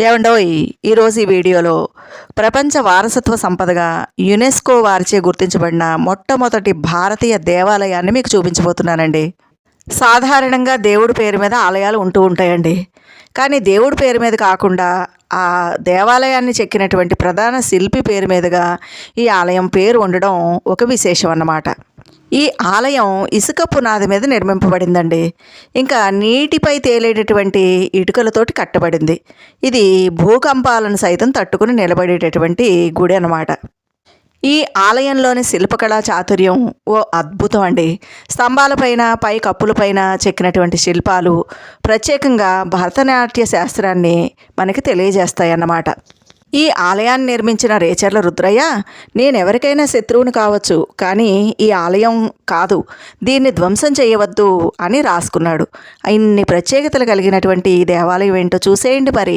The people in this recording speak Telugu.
ఏమండోయ్ ఈరోజు ఈ వీడియోలో ప్రపంచ వారసత్వ సంపదగా యునెస్కో వారిచే గుర్తించబడిన మొట్టమొదటి భారతీయ దేవాలయాన్ని మీకు చూపించబోతున్నానండి. సాధారణంగా దేవుడి పేరు మీద ఆలయాలు ఉంటూ ఉంటాయండి. కానీ దేవుడి పేరు మీద కాకుండా ఆ దేవాలయాన్ని చెక్కినటువంటి ప్రధాన శిల్పి పేరు మీదుగా ఈ ఆలయం పేరు ఉండడం ఒక విశేషం అన్నమాట. ఈ ఆలయం ఇసుక పునాది మీద నిర్మింపబడిందండి. ఇంకా నీటిపై తేలేటటువంటి ఇటుకలతోటి కట్టబడింది. ఇది భూకంపాలను సైతం తట్టుకుని నిలబడేటటువంటి గుడి అన్నమాట. ఈ ఆలయంలోని శిల్పకళా చాతుర్యం ఓ అద్భుతం అండి. స్తంభాలపైన పై కప్పులపైన చెక్కినటువంటి శిల్పాలు ప్రత్యేకంగా భరతనాట్య శాస్త్రాన్ని మనకి తెలియజేస్తాయి అన్నమాట ఈ ఆలయాన్ని నిర్మించిన రేచర్ల రుద్రయ్య నేనెవరికైనా శత్రువుని కావచ్చు కానీ ఈ ఆలయం కాదు. దీన్ని ధ్వంసం చేయవద్దు అని రాసుకున్నాడు. ఇన్ని ప్రత్యేకతలు కలిగినటువంటి ఈ దేవాలయం ఏంటో చూసేయండి మరి.